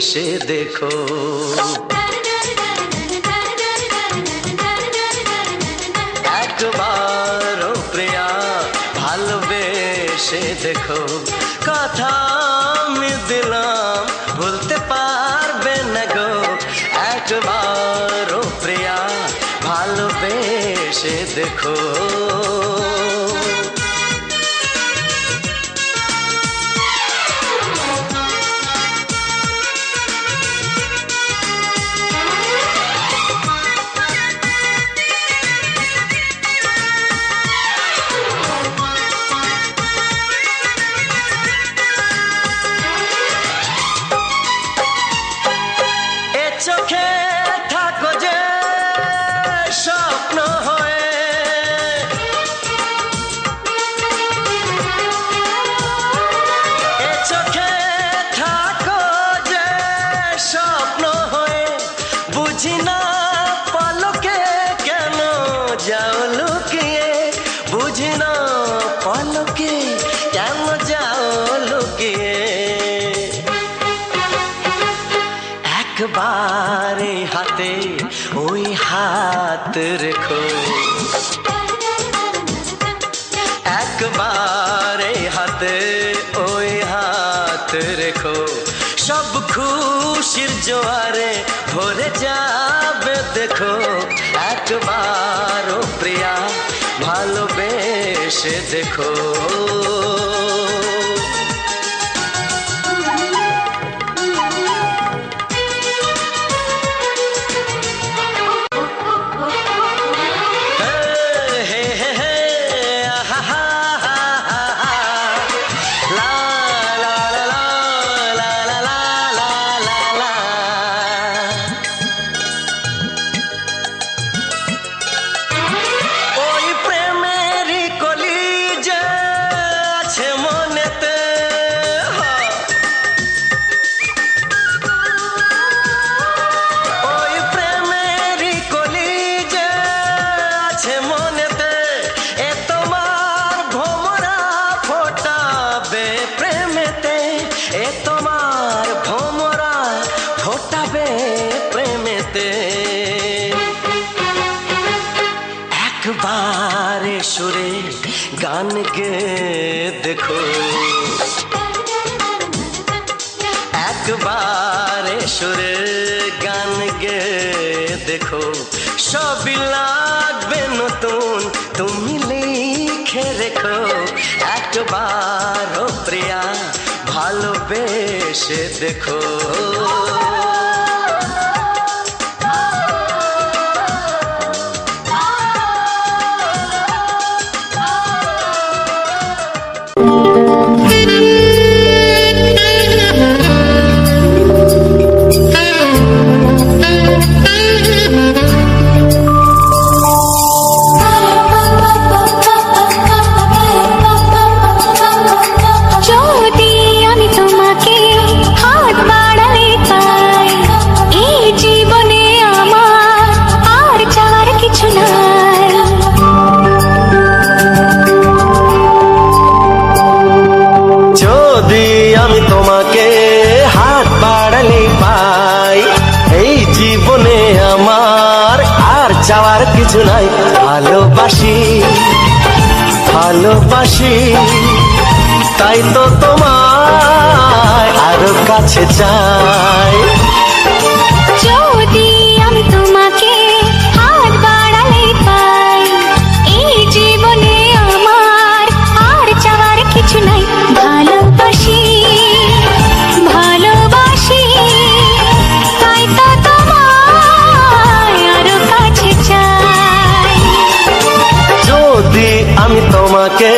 से देखो। একবারে হাতে ওই হাত রেখো একবারে হাতে ওই হাত রেখো সব খুশির জোয়ারে ভরে যাবে দেখো একবারও প্রিয়া ভালোবেসে দেখো একবারে সুরে গান গে দেখো সবই লাগবে নতুন তুমি লিখে রেখো একবার প্রিয়া ভালোবেসে দেখো ভালোবাসি তাই তো তোমায় আরও কাছে চাই। যদি আমি তোমাকে হাত বাড়ালে পাই এই জীবনে আমার আর চাওয়ার কিছু নাই। ভালোবাসি ভালোবাসি তাই তো তোমায় আরও কাছে চাই। যদি আমি তোমাকে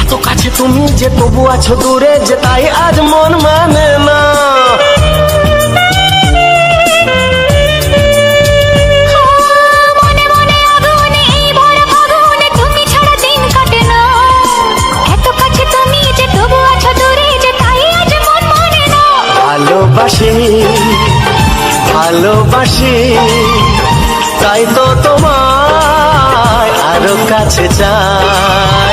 এত কাছে তুমি যে তবু আছো দূরে যে তাই আজ মন না। এত কাছে তুমি যে তবু আছো দূরে যে তাই আজ মন মানে না। ভালোবাসি ভালোবাসি তাই তো তোমার আরও কাছে চাই।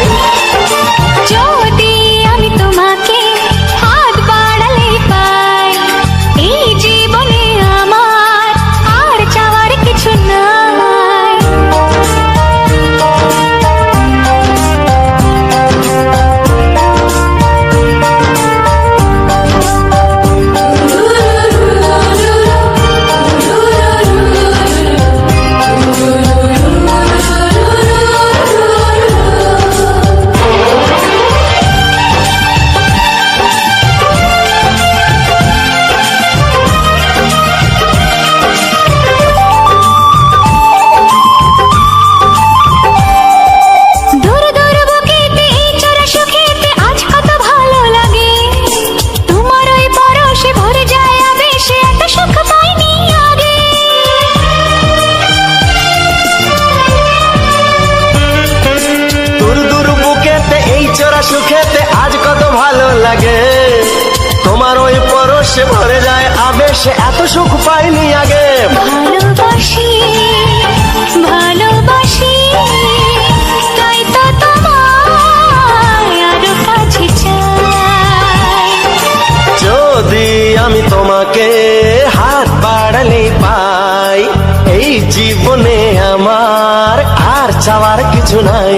লাগে। তোমার ওই পরশে ভরে যায় আবেশে এত সুখ পাইনি আগে। ভালোবাসি ভালোবাসি তাই তো তোমায় আরও কাছে চাই। যদি আমি তোমাকে হাত বাড়ালে পাই এই জীবনে আমার আর চাওয়ার কিছু নাই।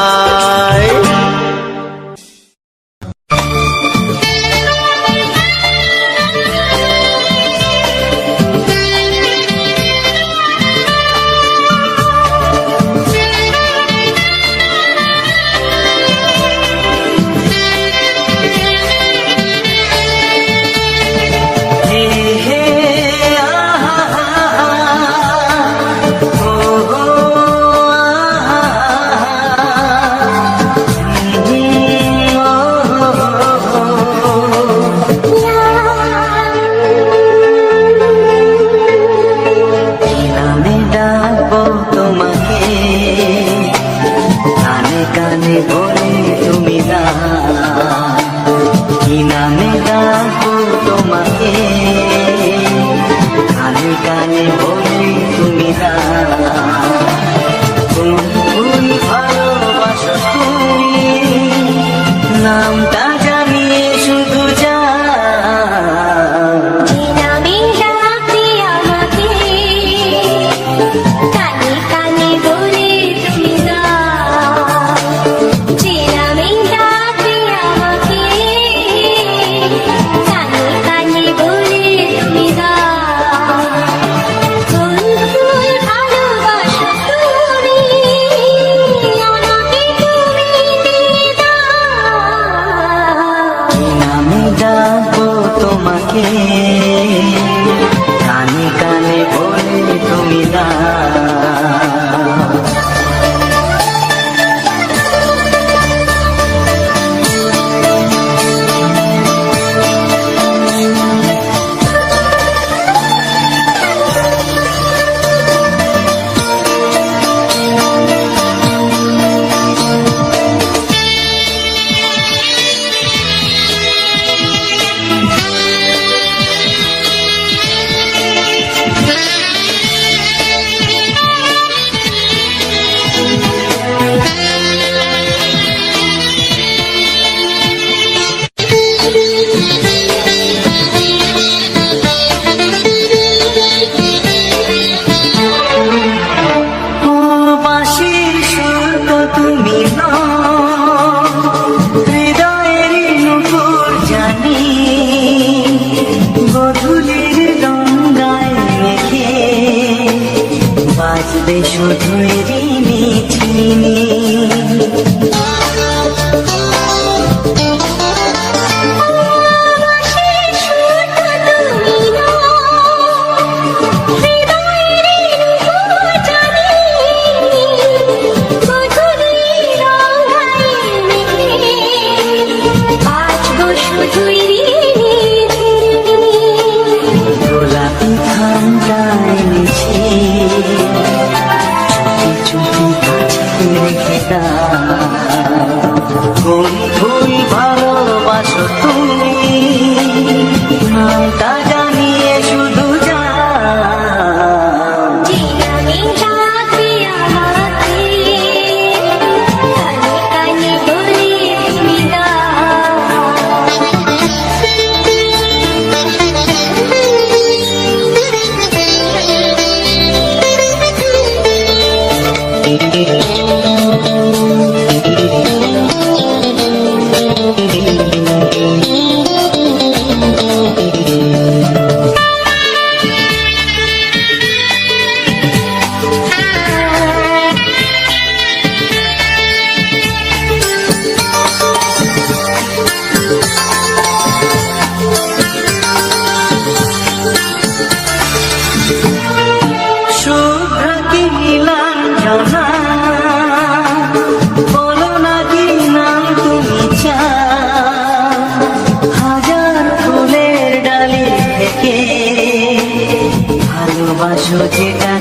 নামে Música শুধুই ঋণী চিনি ভালোবাসো যেটা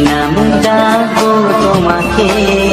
নাম ডাকো তোমাকে।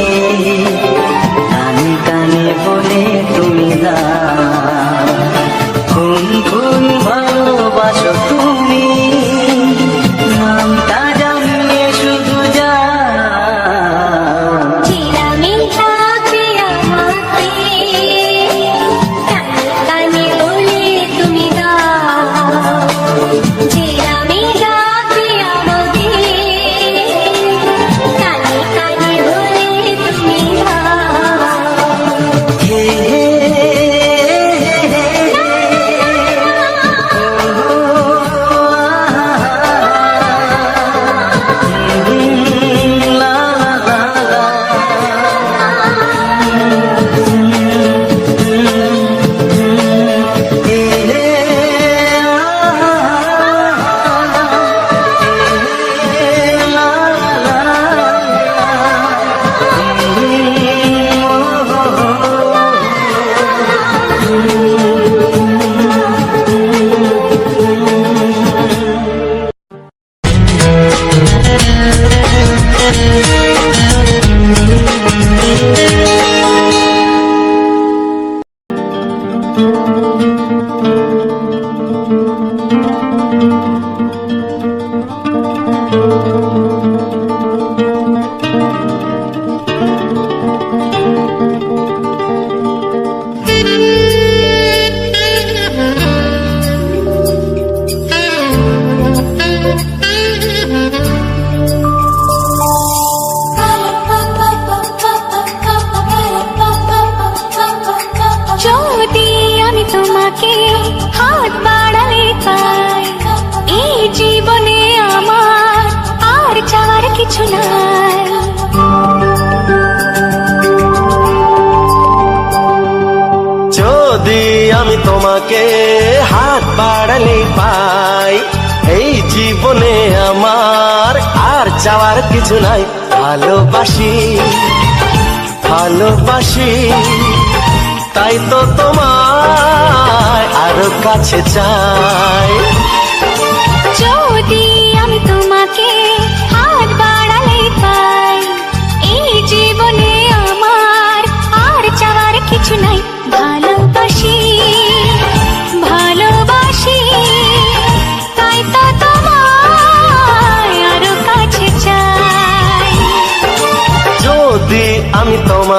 ভালোবাসি ভালোবাসি, তাই তো তোমায় আরও কাছে চাই। যদি আমি তোমাকে হাত বাড়ালে পাই, এই জীবনে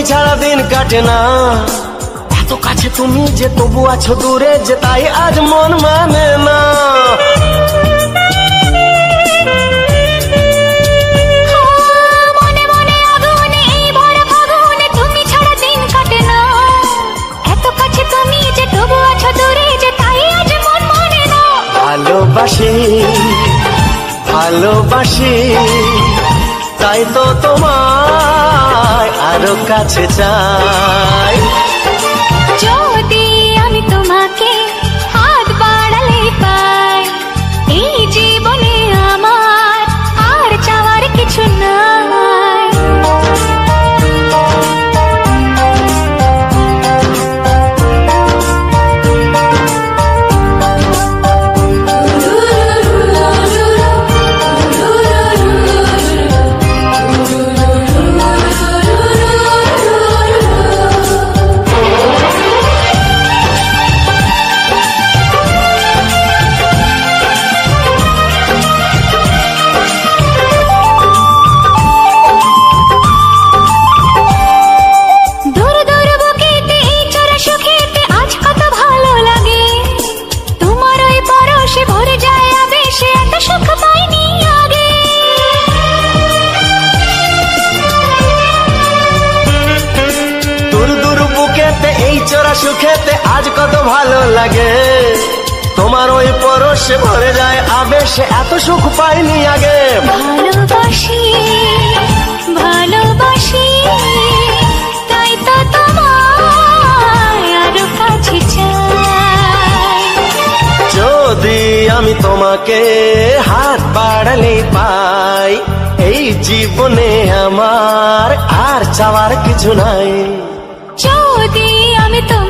তুমি ছাড়া দিন কাটে না। এত কাছে তুমি যে তবু আছো দূরে যে তাই আজ মন না। তুমি ছাড়া দিন কাটে না। এত কাছে তুমি যে তবু আছো দূরে যে তাই আজ মন মানে না। ভালোবাসি ভালোবাসি। তাই তো তোমায় আরও কাছে চাই। যদি এত সুখ পাইনি আগে। ভালোবাসি ভালোবাসি তাই তো তোমায় আরও কাছে চাই। যদি আমি তোমাকে হাত বাড়ালে পাই এই জীবনে আমার আর চাওয়ার কিছু নাই। যদি আমি তোমাকে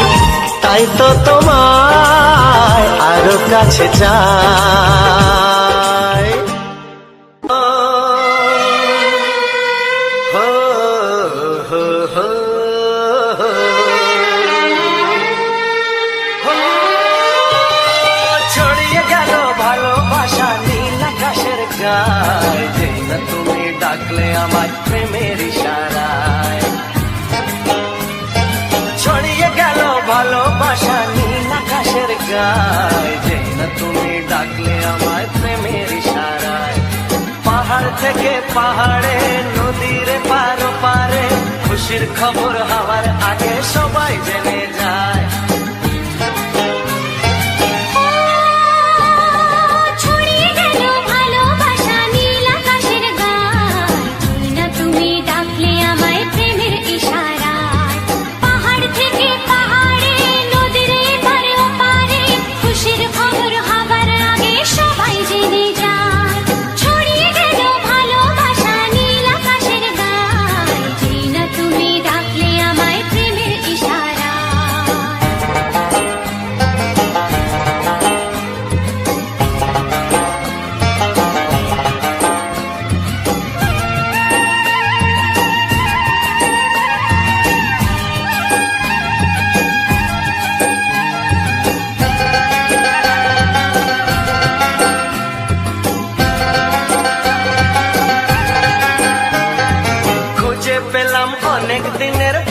তাই তো তোমায় আরও কাছে চাই। খবর অনেক দিনের